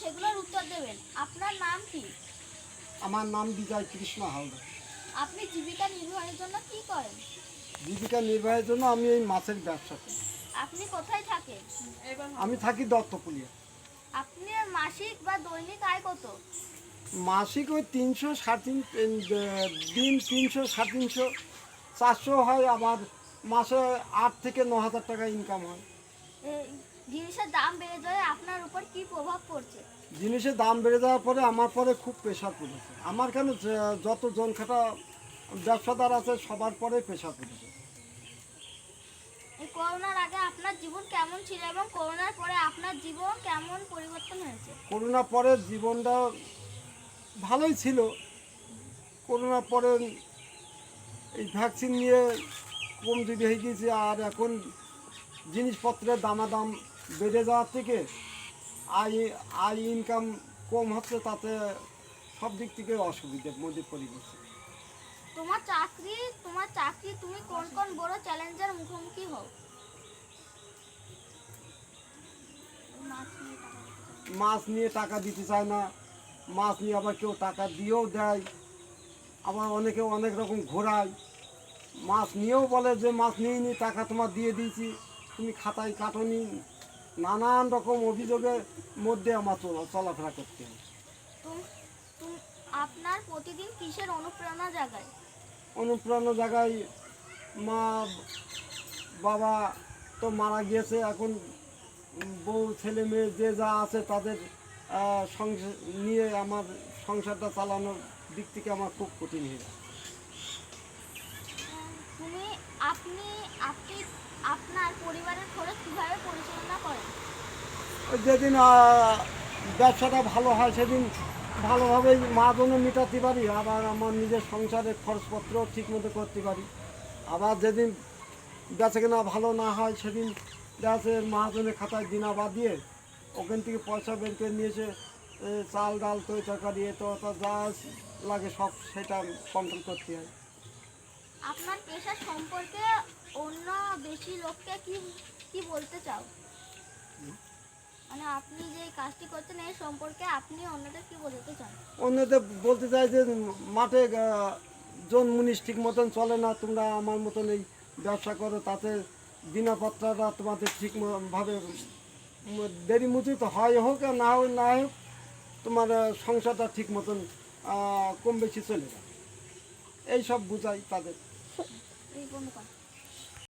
সেগুলোর উত্তর দেবেন। আপনার নাম কি? আমার নাম বিজয় কৃষ্ণ হালদার। আপনি জীবিকা নির্বাহের জন্য কি করেন? জীবিকা নির্বাহের জন্য আমি এই মাছের ব্যবসা করি। আপনি কোথায় থাকেন? আমি থাকি দত্তপুলিয়া। আপনি মাসিক বা দৈনিক আয় কত? মাসিক ওই তিনশো সাড়ে তিন দিন তিনশো সাড়ে তিনশো চারশো হয় আবার মাসে আট থেকে ন হাজার টাকা ইনকাম হয়। জিনিসের দাম বেড়ে যায় আপনার উপর কি প্রভাব পড়ছে? জিনিসের দাম বেড়ে যাওয়ার পরে আমার পরে খুব প্রেশার পড়েছে। আমার কেন যত জনখাটা ব্যবসাদার আছে সবার পরে প্রেশার পড়েছে। এই করোনার আগে আপনার জীবন কেমন ছিল এবং করোনার পরে আপনার জীবন কেমন পরিবর্তন হয়েছে? করোনা পরে জীবনটা ভালোই ছিল। করোনার পরে এই ভ্যাকসিন নিয়ে কমজোরি হয়ে গেছে আর এখন জিনিসপত্রের দামাদাম বেড়ে যাওয়ার থেকে আয় আয় ইনকাম কম হচ্ছে তাতে সব দিক থেকে অসুবিধার মধ্যে পড়ে গেছে তোমার চাকরি তোমার চাকরি তুমি কোন কোন বড় চ্যালেঞ্জের মুখোমুখি হও? মাছ নিয়ে টাকা দিতে চায় না। মাছ নিয়ে আবার কেউ টাকা দিয়েও দেয় আবার অনেকে অনেক রকম ঘোরায়। মাছ নিয়েও বলে যে মাছ নিয়ে নি টাকা তোমার দিয়ে দিয়েছি তুমি খাতায় কাটনি নানান রকম অভিযোগের মধ্যে আমার চলা চলাফেরা করতে হয়। আপনার প্রতিদিন কিসের অনুপ্রেরণা জাগায়? অনুপ্রেরণা জায়গায় মা বাবা তো মারা গিয়েছে এখন বউ ছেলে মেয়ে যে যা আছে তাদের সংসার নিয়ে আমার সংসারটা চালানোর দিক থেকে আমার খুব কঠিন হয়ে যায়। তুমি আপনি আপনি আপনার পরিবারের খরচ কীভাবে পরিচালনা করেন? যেদিন ব্যবসাটা ভালো হয়, সেদিন ভালোভাবেই মাজনও মেটাতে পারি, আবার আমার নিজের সংসারের খরচপত্র ঠিক মতো করতে পারি। আবার যেদিন বেচা কেনা ভালো না হয়, সেদিন দেখা মাহাজনের খাতায় দিনা বাদ দিয়ে ওখান থেকে পয়সা বের করে নিয়েছে চাল, ডাল তৈ তরকারি তো যা লাগে সব সেটা কন্ট্রোল করতে হয়। আপনার পেশা সম্পর্কে অন্য বেশি লোককে কি কি বলতে চাও? মানে আপনি যে কাজটি করছেন এই সম্পর্কে আপনি অন্যদের কি বোঝাতে চান? অন্যদের বলতে চাই যে মাঠে জন মুনিশ ঠিক মতন চলে না তোমরা আমার মতন এই ব্যবসা করো তাতে দিনাপত্রটা তোমাদের ঠিক ম- ভাবে দেরি মজুত হয় হোক না হোক না হোক তোমার সংসারটা ঠিক মতন কম বেশি চলে যায়। এই সব বুঝাই তাদের।